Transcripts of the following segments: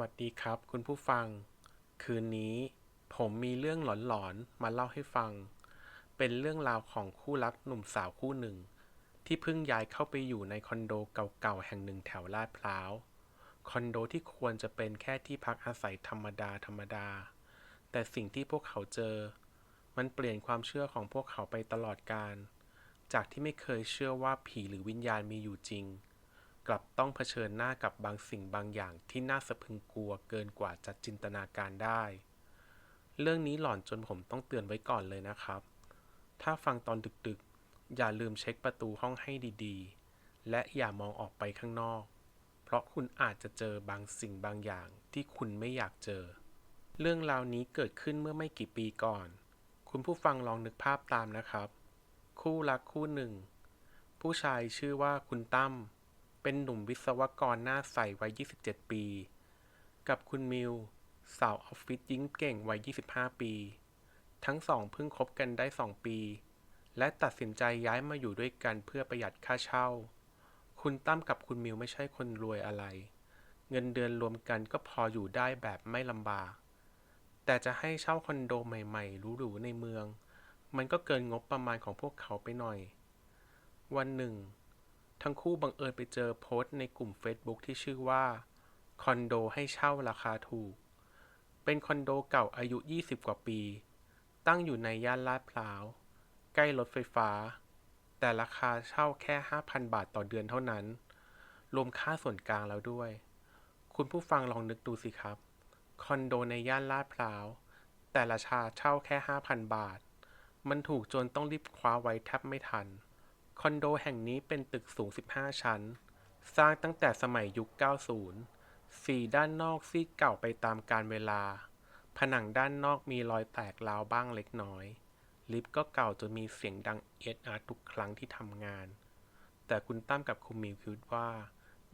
วัสดีครับคุณผู้ฟัง คืนนี้ผมมีเรื่องหลอนๆมาเล่าให้ฟัง เป็นเรื่องราวของคู่รักหนุ่มสาวคู่หนึ่ง ที่เพิ่งย้ายเข้าไปอยู่ในคอนโดเก่าๆแห่งหนึ่งแถวลาดพร้าว คอนโดที่ควรจะเป็นแค่ที่พักอาศัยธรรมดาธรรมดา แต่สิ่งที่พวกเขาเจอ มันเปลี่ยนความเชื่อของพวกเขาไปตลอดกาลจากที่ไม่เคยเชื่อว่าผีหรือวิญญาณมีอยู่จริง กลับต้องเผชิญหน้ากับบางสิ่งบางอย่างที่น่าสะพึงกลัวเกินกว่าจะจินตนาการได้ เรื่องนี้หลอนจนผมต้องเตือนไว้ก่อนเลยนะครับ ถ้าฟังตอนดึกๆ อย่าลืมเช็คประตูห้องให้ดีๆ และอย่ามองออกไปข้างนอก เพราะคุณอาจจะเจอบางสิ่งบางอย่างที่คุณไม่อยากเจอ เรื่องราวนี้เกิดขึ้นเมื่อไม่กี่ปีก่อน คุณผู้ฟังลองนึกภาพตามนะครับ คู่รักคู่หนึ่ง ผู้ชายชื่อว่าคุณตั้ม เป็นหนุ่มวิศวกรหน้าใสวัย 27 ปี กับคุณมิว สาวออฟฟิศยิ้งเก่งวัย 25 ปี ทั้งสองเพิ่งคบกันได้ 2 ปี และตัดสินใจย้ายมาอยู่ด้วยกันเพื่อประหยัดค่าเช่า คุณตั้มกับคุณมิวไม่ใช่คนรวยอะไร เงินเดือนรวมกันก็พออยู่ได้แบบไม่ลำบาก แต่จะให้เช่าคอนโดใหม่ๆหรูๆในเมือง มันก็เกินงบประมาณของพวกเขาไปหน่อย วันหนึ่ง ทั้งคู่บังเอิญไปเจอโพสต์ในกลุ่ม Facebook ที่ชื่อว่า คอนโดให้เช่าราคาถูก เป็นคอนโดเก่าอายุ 20 กว่าปี ตั้งอยู่ในย่านลาดพร้าว ใกล้รถไฟฟ้า แต่ราคาเช่าแค่ 5,000 บาทต่อเดือนเท่านั้น รวมค่าส่วนกลางแล้วด้วย คุณผู้ฟังลองนึกดูสิครับ คอนโดในย่านลาดพร้าว แต่ราคาเช่าแค่ 5,000 บาท มันถูกจนต้องรีบคว้าไว้แทบไม่ทัน คอนโดแห่งนี้เป็นตึกสูง 15 ชั้น สร้างตั้งแต่สมัยยุค 90 สีด้านนอกซีดเก่าไปตามกาลเวลา ผนังด้านนอกมีรอยแตกร้าวบ้างเล็กน้อย ลิฟต์ก็เก่าจนมีเสียงดังเอียดอาร์ทุกครั้งที่ทำงาน แต่คุณตั้มกับคุณมิวคิดว่า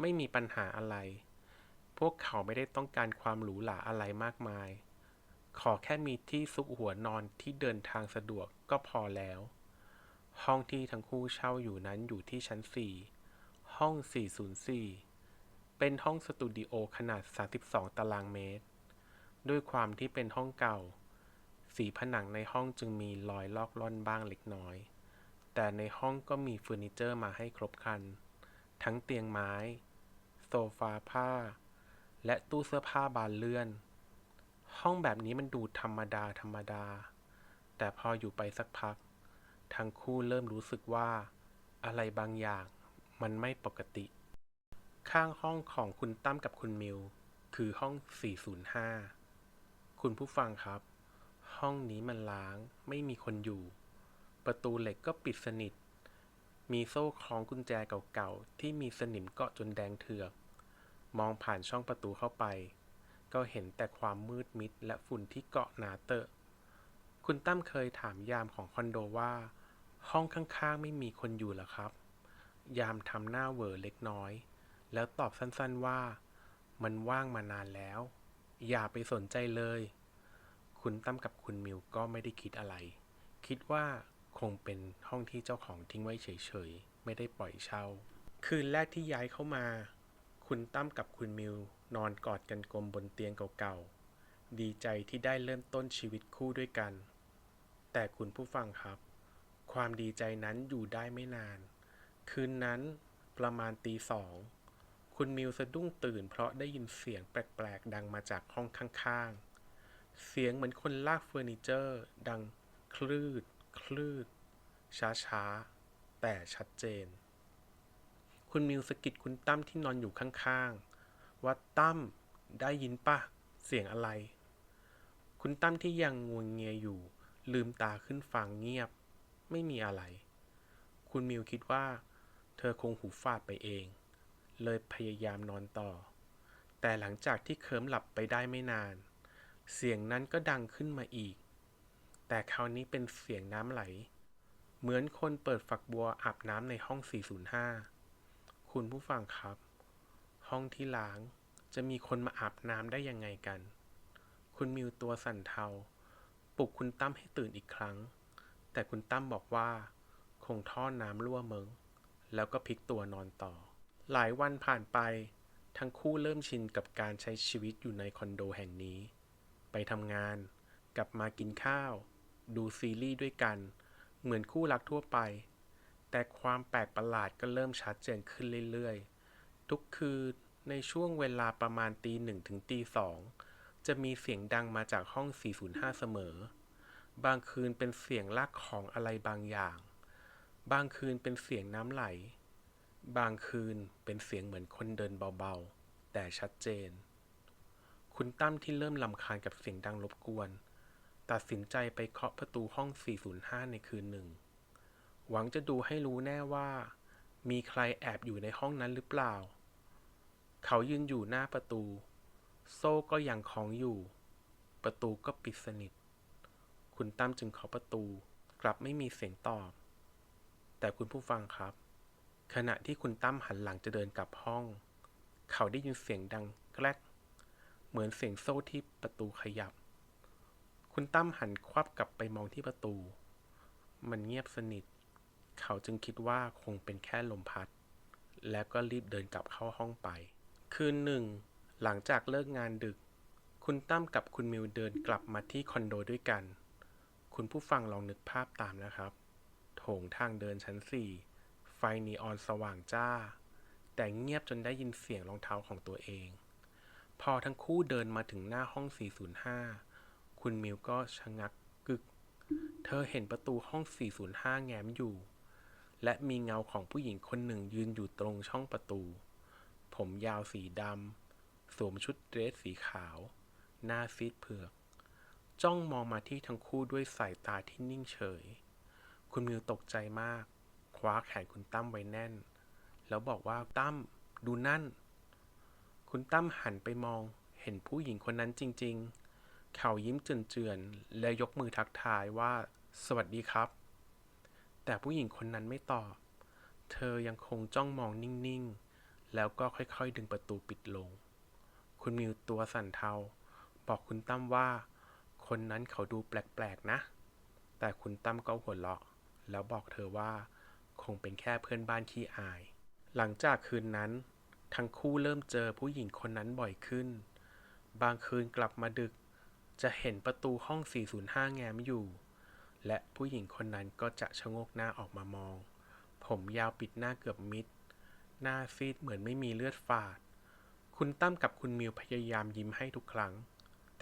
ไม่มีปัญหาอะไร พวกเขาไม่ได้ต้องการความหรูหราอะไรมากมาย ขอแค่มีที่ซุกหัวนอนที่เดินทางสะดวกก็พอแล้ว ห้องที่ทั้งคู่เช่าอยู่นั้นอยู่ที่ชั้น 4 ห้อง 404 เป็นห้องสตูดิโอขนาด 32 ตารางเมตร ด้วยความที่เป็นห้องเก่า สีผนังในห้องจึงมีรอยลอกล่อนบ้างเล็กน้อย แต่ในห้องก็มีเฟอร์นิเจอร์มาให้ครบครัน ทั้งเตียงไม้ โซฟาผ้า และตู้เสื้อผ้าบานเลื่อน ห้องแบบนี้มันดูธรรมดาธรรมดา แต่พออยู่ไปสักพัก ทั้งคู่เริ่มรู้สึกว่า อะไรบางอย่างมันไม่ปกติ ข้างห้องของคุณตั้มกับคุณมิว คือห้อง 405 คุณผู้ฟังครับ ห้องนี้มันล้างไม่มีคนอยู่ ประตูเหล็กก็ปิดสนิท มีโซ่คล้องกุญแจเก่าๆ ที่มีสนิมเกาะจนแดงเถือก มองผ่านช่องประตูเข้าไป ก็เห็นแต่ความมืดมิดและฝุ่นที่เกาะหนาเตอะคุณตั้มเคยถามยามของคอนโดว่า ห้องข้างๆ ไม่มีคนอยู่หรอครับ ยามทำหน้าเวอเล็กน้อย แล้วตอบสั้นๆว่า มันว่างมานานแล้ว อย่าไปสนใจเลย คุณตั้มกับคุณมิวก็ไม่ได้คิดอะไร คิดว่าคงเป็นห้องที่เจ้าของทิ้งไว้เฉยๆ ไม่ได้ปล่อยเช่า คืนแรกที่ย้ายเข้ามา คุณตั้มกับคุณมิวนอนกอดกันกลมบนเตียงเก่าๆ ดีใจที่ได้เริ่มต้นชีวิตคู่ด้วยกัน แต่คุณผู้ฟังครับ ความดีใจนั้นอยู่ได้ไม่นาน คืนนั้นประมาณตีสอง คุณมิวสะดุ้งตื่นเพราะได้ยินเสียงแปลกๆ ดังมาจากห้องข้างๆ เสียงเหมือนคนลากเฟอร์นิเจอร์ ดังคลืด คลืด ช้าๆ แต่ชัดเจน คุณมิวสะกิดคุณตั้มที่นอนอยู่ข้างๆ ว่าตั้มได้ยินปะเสียงอะไร คุณตั้มที่ยังงวงเงียอยู่ ลืมตาขึ้นฟังเงียบ ไม่มีอะไร คุณมิวคิดว่า เธอคงหูฟาดไปเอง เลยพยายามนอนต่อ แต่หลังจากที่เคิมหลับไปได้ไม่นาน เสียงนั้นก็ดังขึ้นมาอีก แต่คราวนี้เป็นเสียงน้ำไหล เหมือนคนเปิดฝักบัวอาบน้ำในห้อง 405 คุณผู้ฟังครับ ห้องที่ล้างจะมีคนมาอาบน้ำได้ยังไงกัน คุณมิวตัวสั่นเทา ปลุกคุณตั้มให้ตื่นอีกครั้ง แต่คุณตั้มบอกว่า คงท่อน้ำรั่วเมิงแล้วก็พลิกตัวนอนต่อ หลายวันผ่านไป ทั้งคู่เริ่มชินกับการใช้ชีวิตอยู่ในคอนโดแห่งนี้ ไปทำงาน กลับมากินข้าว ดูซีรีส์ด้วยกัน เหมือนคู่รักทั่วไป แต่ความแปลกประหลาดก็เริ่มชัดเจนขึ้นเรื่อยๆ ทุกคืนในช่วงเวลาประมาณตีหนึ่งถึงตีสองจะมีเสียงดังมาจากห้อง 405 เสมอ บางคืนเป็นเสียงลากของอะไรบางอย่าง บางคืนเป็นเสียงน้ำไหล บางคืนเป็นเสียงเหมือนคนเดินเบาๆ แต่ชัดเจน คุณตั้มที่เริ่มลำคาญกับเสียงดังรบกวน ตัดสินใจไปเคาะประตูห้อง 405 ในคืนหนึ่ง หวังจะดูให้รู้แน่ว่า มีใครแอบอยู่ในห้องนั้นหรือเปล่า เขายืนอยู่หน้าประตู โซ่ก็ยังคล้องอยู่ ประตูก็ปิดสนิท คุณตั้มจึงเคาะประตู กลับไม่มีเสียงตอบ แต่คุณผู้ฟังครับ ขณะที่คุณตั้มหันหลังจะเดินกลับห้อง เขาได้ยินเสียงดังแกรก เหมือนเสียงโซ่ที่ประตูขยับ คุณตั้มหันควับกลับไปมองที่ประตู มันเงียบสนิท เขาจึงคิดว่าคงเป็นแค่ลมพัด แล้วก็รีบเดินกลับเข้าห้องไป คืนหนึ่ง หลังจากเลิกงานดึกคุณตั้มกับคุณมิวเดินกลับมาที่คอนโดด้วยกัน คุณผู้ฟังลองนึกภาพตามนะครับ โถงทางเดินชั้นสี่ไฟนีออนสว่างจ้า แต่เงียบจนได้ยินเสียงรองเท้าของตัวเอง พอทั้งคู่เดินมาถึงหน้าห้อง 405 คุณมิวก็ชะงักกึก เธอเห็นประตูห้อง 405 แง้มอยู่ และมีเงาของผู้หญิงคนหนึ่งยืนอยู่ตรงช่องประตู ผมยาวสีดำ สวมชุดเดรสสีขาว หน้าซีดเผือก จ้องมองมาที่ทั้งคู่ด้วยสายตาที่นิ่งเฉย คุณมิวตกใจมาก คว้าแขนคุณตั้มไว้แน่น แล้วบอกว่าตั้มดูนั่น คุณตั้มหันไปมอง เห็นผู้หญิงคนนั้นจริง ๆ เขายิ้มเจือนๆ และยกมือทักทายว่า สวัสดีครับ แต่ผู้หญิงคนนั้นไม่ตอบ เธอยังคงจ้องมองนิ่ง ๆ แล้วก็ค่อยๆ ดึงประตูปิดลง คุณมิวตัวสั่นเทา บอกคุณตั้มว่า คนนั้นเขาดูแปลกๆนะ แต่คุณตั้มก็หัวเราะ แล้วบอกเธอว่า คงเป็นแค่เพื่อนบ้านขี้อาย หลังจากคืนนั้น ทั้งคู่เริ่มเจอผู้หญิงคนนั้นบ่อยขึ้น บางคืนกลับมาดึก จะเห็นประตูห้อง 405 แง้มอยู่ และผู้หญิงคนนั้นก็จะชะโงกหน้าออกมามอง ผมยาวปิดหน้าเกือบมิด หน้าซีดเหมือนไม่มีเลือดฝาด คุณตั้มกับคุณมิวพยายามยิ้มให้ทุกครั้ง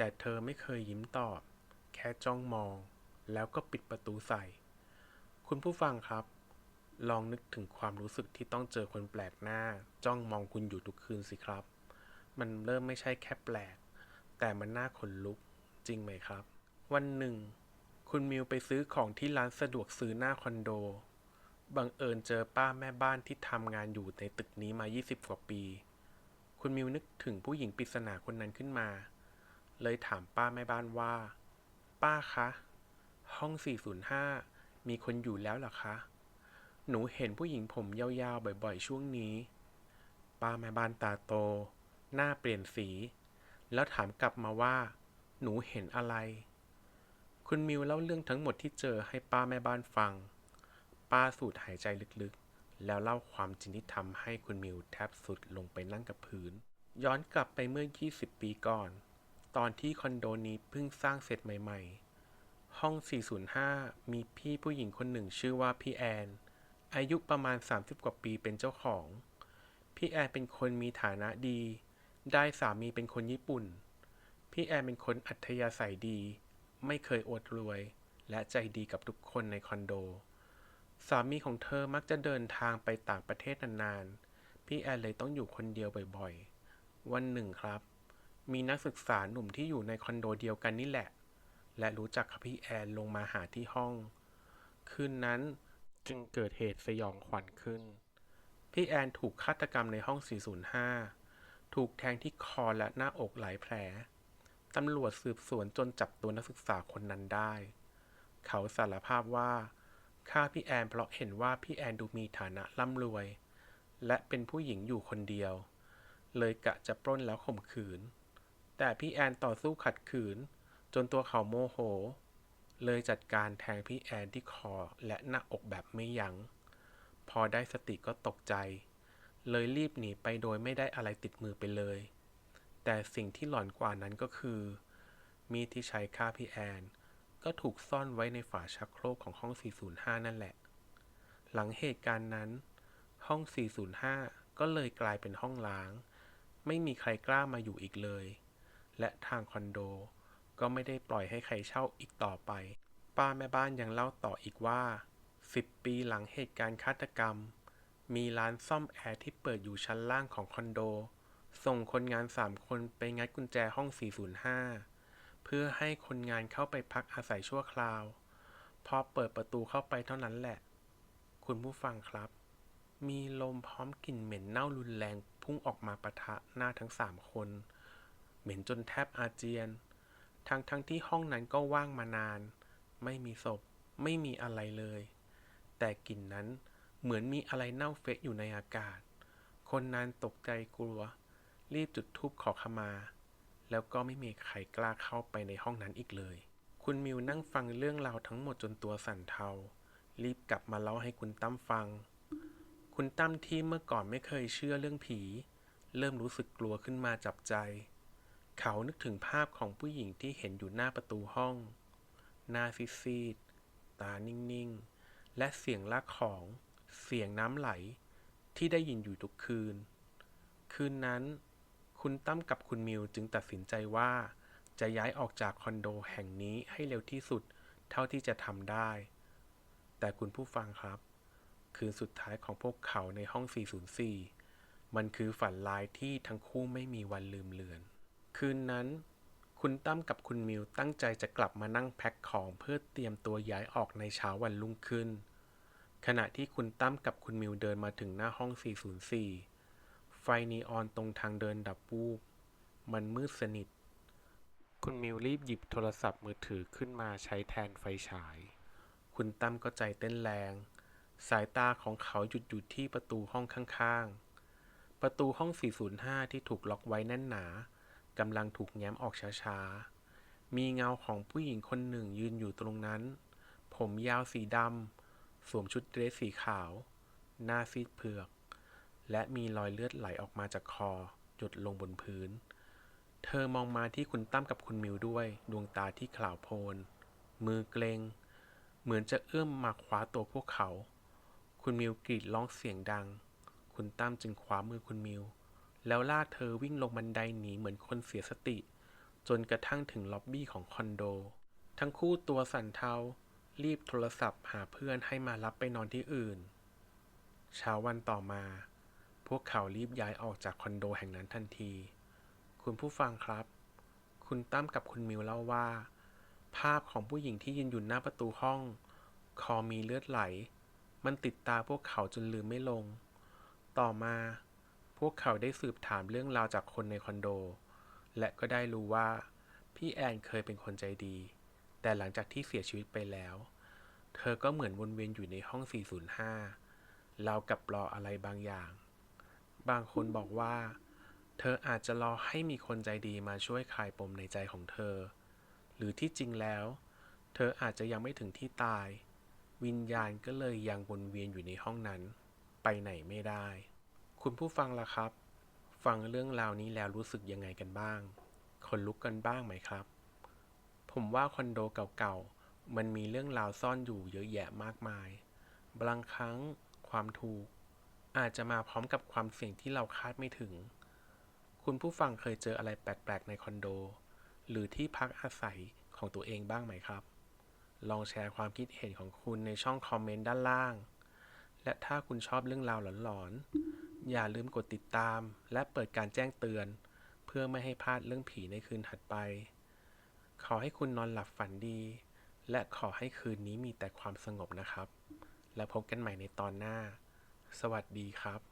แต่เธอไม่เคยยิ้มตอบ แค่จ้องมอง แล้วก็ปิดประตูใส่ คุณผู้ฟังครับ ลองนึกถึงความรู้สึกที่ต้องเจอคนแปลกหน้า จ้องมองคุณอยู่ทุกคืนสิครับ มันเริ่มไม่ใช่แค่แปลก แต่มันน่าขนลุกจริงไหมครับ วันหนึ่ง คุณมิวไปซื้อของที่ร้านสะดวกซื้อหน้าคอนโดบังเอิญเจอป้าแม่บ้านที่ทำงานอยู่ในตึกนี้มา 20 กว่าปี คุณมิวนึกถึงผู้หญิงปริศนาคนนั้นขึ้นมา เลยถามป้าแม่บ้านว่า ป้าคะ ห้อง 405 มีคนอยู่แล้วหรอคะ หนูเห็นผู้หญิงผมยาวๆ บ่อยๆ ช่วงนี้ ป้าแม่บ้านตาโต หน้าเปลี่ยนสี แล้วถามกลับมาว่า หนูเห็นอะไร คุณมิวเล่าเรื่องทั้งหมดที่เจอให้ป้าแม่บ้านฟัง ป้าสูดหายใจลึกๆ แล้วเล่าความจริงที่ทำให้คุณมิวแทบสุดลงไปนั่งกับพื้น ย้อนกลับไปเมื่อ 20 ปีก่อน ตอนที่คอนโดนี้เพิ่งสร้างเสร็จใหม่ ๆ ห้อง 405 มีพี่ผู้หญิงคนหนึ่งชื่อว่าพี่แอน อายุประมาณ 30 กว่าปีเป็นเจ้าของ พี่แอนเป็นคนมีฐานะดี ได้สามีเป็นคนญี่ปุ่น พี่แอนเป็นคนอัธยาศัยดี ไม่เคยอดรวย และใจดีกับทุกคนในคอนโด สามีของเธอมักจะเดินทางไปต่างประเทศนานๆ พี่แอนเลยต้องอยู่คนเดียวบ่อยๆ วันหนึ่งครับ มีนักศึกษาหนุ่มที่อยู่ในคอนโดเดียวกันนี่แหละ และรู้จักกับพี่แอนลงมาหาที่ห้อง คืนนั้นจึงเกิดเหตุสยองขวัญขึ้น พี่แอนถูกฆาตกรรมในห้อง 405 ถูกแทงที่คอและหน้าอกหลายแผล ตำรวจสืบสวนจนจับตัวนักศึกษาคนนั้นได้ เขาสารภาพว่าฆ่าพี่แอนเพราะเห็นว่าพี่แอนดูมีฐานะร่ำรวย และเป็นผู้หญิงอยู่คนเดียว เลยกะจะปล้นแล้วข่มขืน แต่พี่แอนต่อสู้ขัดขืน จนตัวเขาโมโห เลยจัดการแทงพี่แอนที่คอและหน้าอกแบบไม่ยัง้ง พอได้สติก็ตกใจ เลยรีบหนีไปโดยไม่ได้อะไรติดมือไปเลย แต่สิ่งที่หลอนกว่านั้นก็คือ มีดที่ใช้ฆ่าพี่แอน ก็ถูกซ่อนไว้ในฝาชักโครกของห้อง 405 นั่นแหละ หลังเหตุการณ์นั้น ห้อง 405 ก็เลยกลายเป็นห้องล้าง ไม่มีใครกล้ามาอยู่อีกเลย และทางคอนโด ก็ไม่ได้ปล่อยให้ใครเช่าอีกต่อไป ป้าแม่บ้านยังเล่าต่ออีกว่า 10 ปีหลังเหตุการณ์ฆาตกรรม มีร้านซ่อมแอร์ที่เปิดอยู่ชั้นล่างของคอนโด ส่งคนงาน 3 คนไปงัดกุญแจห้อง 405 เพื่อให้คนงานเข้าไปพักอาศัยชั่วคราว พอเปิดประตูเข้าไปเท่านั้นแหละ คุณผู้ฟังครับ มีลมพร้อมกลิ่นเหม็นเน่ารุนแรงพุ่งออกมาปะทะหน้าทั้งสามคน ม็นจนแทบอาเจียน ทั้งทั้งที่ห้องนั้นก็ว่างมานาน ไม่มีศพ ไม่มีอะไรเลย แต่กลิ่นนั้นเหมือนมีอะไรเน่าเฟะอยู่ในอากาศ คนนั้นตกใจกลัว รีบจุดธูปขอขมา แล้วก็ไม่มีใครกล้าเข้าไปในห้องนั้นอีกเลย คุณมิวนั่งฟังเรื่องราวทั้งหมดจนตัวสั่นเทา รีบกลับมาเล่าให้คุณตั้มฟัง คุณตั้มที่เมื่อก่อนไม่เคยเชื่อเรื่องผี เริ่มรู้สึกกลัวขึ้นมาจับใจ เขานึกถึงภาพของผู้หญิงที่เห็นอยู่หน้าประตูห้อง หน้าซีดๆตานิ่ง ๆ และเสียงลากของ เสียงน้ำไหล ที่ได้ยินอยู่ทุกคืน คืนนั้น คุณตั้มกับคุณมิวจึงตัดสินใจว่า จะย้ายออกจากคอนโดแห่งนี้ให้เร็วที่สุดเท่าที่จะทำได้ แต่คุณผู้ฟังครับ คืนสุดท้ายของพวกเขาในห้อง 404 มันคือฝันร้ายที่ทั้งคู่ไม่มีวันลืมเลือน คืนนั้น คุณตั้มกับคุณมิวตั้งใจจะกลับมานั่งแพ็คของเพื่อเตรียมตัวย้ายออกในเช้าวันรุ่งขึ้น ขณะที่คุณตั้มกับคุณมิวเดินมาถึงหน้าห้อง 404 ไฟนีออนตรงทางเดินดับวูบ มันมืดสนิท คุณมิวรีบหยิบโทรศัพท์มือถือขึ้นมาใช้แทนไฟฉาย คุณตั้มก็ใจเต้นแรง สายตาของเขาหยุดอยู่ที่ประตูห้องข้างๆ ประตูห้อง 405 ที่ถูกล็อกไว้แน่นหนา กำลังถูกแง้มออกช้าๆ มีเงาของผู้หญิงคนหนึ่งยืนอยู่ตรงนั้น ผมยาวสีดำ สวมชุดเดรสสีขาว หน้าซีดเผือก และมีรอยเลือดไหลออกมาจากคอ หยดลงบนพื้น เธอมองมาที่คุณตั้มกับคุณมิวด้วย ดวงตาที่ขลาวโพลน มือเกรง เหมือนจะเอื้อมมาคว้าตัวพวกเขา คุณมิวกรีดร้องเสียงดัง คุณตั้มจึงคว้ามือคุณมิว แล้วลากเธอวิ่งลงบันไดหนีเหมือนคนเสียสติ จนกระทั่งถึงล็อบบี้ของคอนโด ทั้งคู่ตัวสั่นเทา รีบโทรศัพท์หาเพื่อนให้มารับไปนอนที่อื่น เช้าวันต่อมา พวกเขารีบย้ายออกจากคอนโดแห่งนั้นทันที คุณผู้ฟังครับ คุณตั้มกับคุณมิวเล่าว่า ภาพของผู้หญิงที่ยืนอยู่หน้าประตูห้อง คอมีเลือดไหล มันติดตาพวกเขาจนลืมไม่ลง ต่อมา พวกเขาได้สืบถามเรื่องราวจากคนในคอนโด และก็ได้รู้ว่า พี่แอนเคยเป็นคนใจดี แต่หลังจากที่เสียชีวิตไปแล้ว เธอก็เหมือนวนเวียนอยู่ในห้อง 405 เรากับรออะไรบางอย่าง บางคนบอกว่า เธออาจจะรอให้มีคนใจดีมาช่วยคลายปมในใจของเธอ หรือที่จริงแล้ว เธออาจจะยังไม่ถึงที่ตาย วิญญาณก็เลยยังวนเวียนอยู่ในห้องนั้น ไปไหนไม่ได้ คุณผู้ฟังล่ะครับ ฟังเรื่องราวนี้แล้วรู้สึกยังไงกันบ้าง คนลุกกันบ้างไหมครับ ผมว่าคอนโดเก่าๆ มันมีเรื่องราวซ่อนอยู่เยอะแยะมากมาย บางครั้งความถูก อาจจะมาพร้อมกับความเสี่ยงที่เราคาดไม่ถึง คุณผู้ฟังเคยเจออะไรแปลกๆ ในคอนโด หรือที่พักอาศัยของตัวเองบ้างไหมครับ ลองแชร์ความคิดเห็นของคุณในช่องคอมเมนต์ด้านล่าง และถ้าคุณชอบเรื่องราวหลอนๆ อย่าลืมกดติดตาม และเปิดการแจ้งเตือน เพื่อไม่ให้พลาดเรื่องผีในคืนถัดไป ขอให้คุณนอนหลับฝันดี และขอให้คืนนี้มีแต่ความสงบนะครับ และพบกันใหม่ในตอนหน้า สวัสดีครับ